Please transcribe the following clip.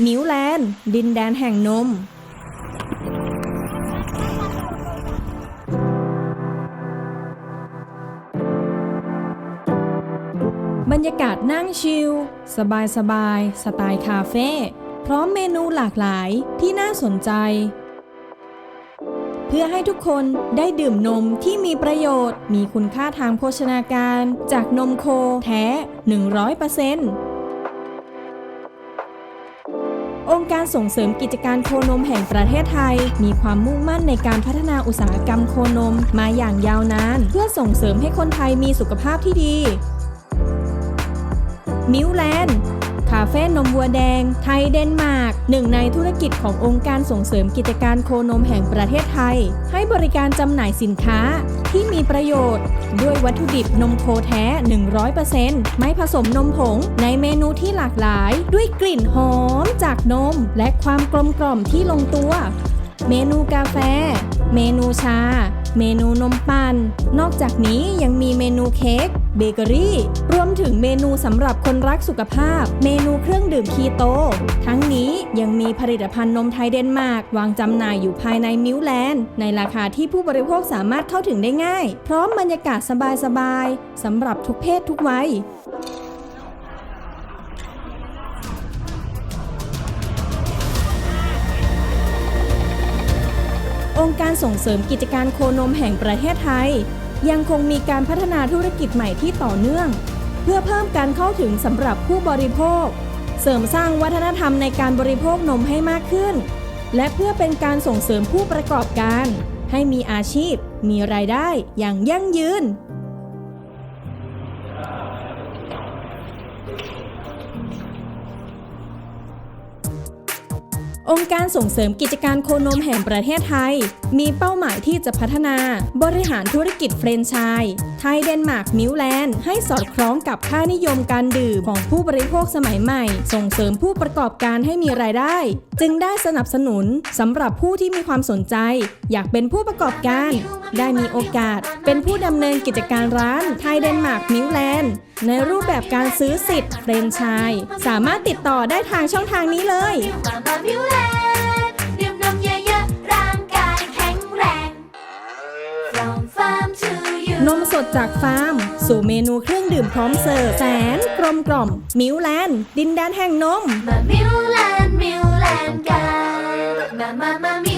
นด์ ดินแดนแห่งนม บรรยากาศนั่งชิล สบายสบายสไตล์คาเฟ่ พร้อมเมนูหลากหลายที่น่าสนใจ เพื่อให้ทุกคนได้ดื่มนมที่มีประโยชน์ มีคุณค่าทางโภชนาการ จากนมโคแท้ 100% องค์การส่งเสริมกิจการโคนมแห่งประเทศไทย มีความมุ่งมั่นในการพัฒนาอุตสาหกรรมโคนมมาอย่างยาวนาน เพื่อส่งเสริมให้คนไทยมีสุขภาพที่ดีมิวแลนด์ คาเฟ่นมวัวแดง ไทยเดนมาร์กหนึ่งในธุรกิจขององค์การส่งเสริมกิจการโคนมแห่งประเทศไทย ให้บริการจำหน่ายสินค้าที่มีประโยชน์ ด้วยวัตถุดิบนมโคแท้ 100%ไม่ผสมนมผงในเมนูที่หลากหลาย ด้วยกลิ่นหอมจากนม และความกลมกล่อมที่ลงตัว เมนูกาแฟ เมนูชา เมนูนมปั่นนอกจากนี้ยังมีเมนูเค้กเบเกอรี่ รวมถึงเม สำหรับคนรักสุขภาพ เมนูเครื่องดื่มคีโต ทั้งนี้ยังมีผลิตภัณฑ์นมไทยเดนมาร์กวางจำหน่ายอยู่ภายในมิวแลนด์ในราคาที่ผู้บริโภคสามารถเข้าถึงได้ง่าย พร้อมบรรยากาศสบายๆสำหรับทุกเพศทุกวัยองค์การส่งเสริมกิจการโคนมแห่งประเทศไทย ยังคงมีการพัฒนาธุรกิจใหม่ที่ต่อเนื่อง เพื่อเพิ่มการเข้าถึงสำหรับผู้บริโภค เสริมสร้างวัฒนธรรมในการบริโภคนมให้มากขึ้น และเพื่อเป็นการส่งเสริมผู้ประกอบการ ให้มีอาชีพ มีรายได้อย่างยั่งยืน องค์การส่งเสริมกิจการโคนมแห่งประเทศไทย มีเป้าหมายที่จะพัฒนาบริหารธุรกิจเฟรนไชส์ไทยเดนมาร์กมิวแลนด์ให้สอดคล้องกับค่านิยมการดื่มของผู้บริโภคสมัยใหม่ ส่งเสริมผู้ประกอบการให้มีรายได้ จึงได้สนับสนุนสำหรับผู้ที่มีความสนใจ อยากเป็นผู้ประกอบการ ได้มีโอกาส เป็นผู้ดำเนินกิจการร้านไทยเดนมาร์กมิวแลนด์ในรูปแบบการซื้อสิทธิ์เฟรนไชส์สามารถติดต่อได้ทางช่องทางนี้เลย นมสดจากฟาร์ม สู่เมนูเครื่องดื่มพร้อมเสิร์ฟแสนกลมกล่อม มิวแลนด์ดินแดนแห่งนม มามิวแลนด์มิวแลนด์กันมามามา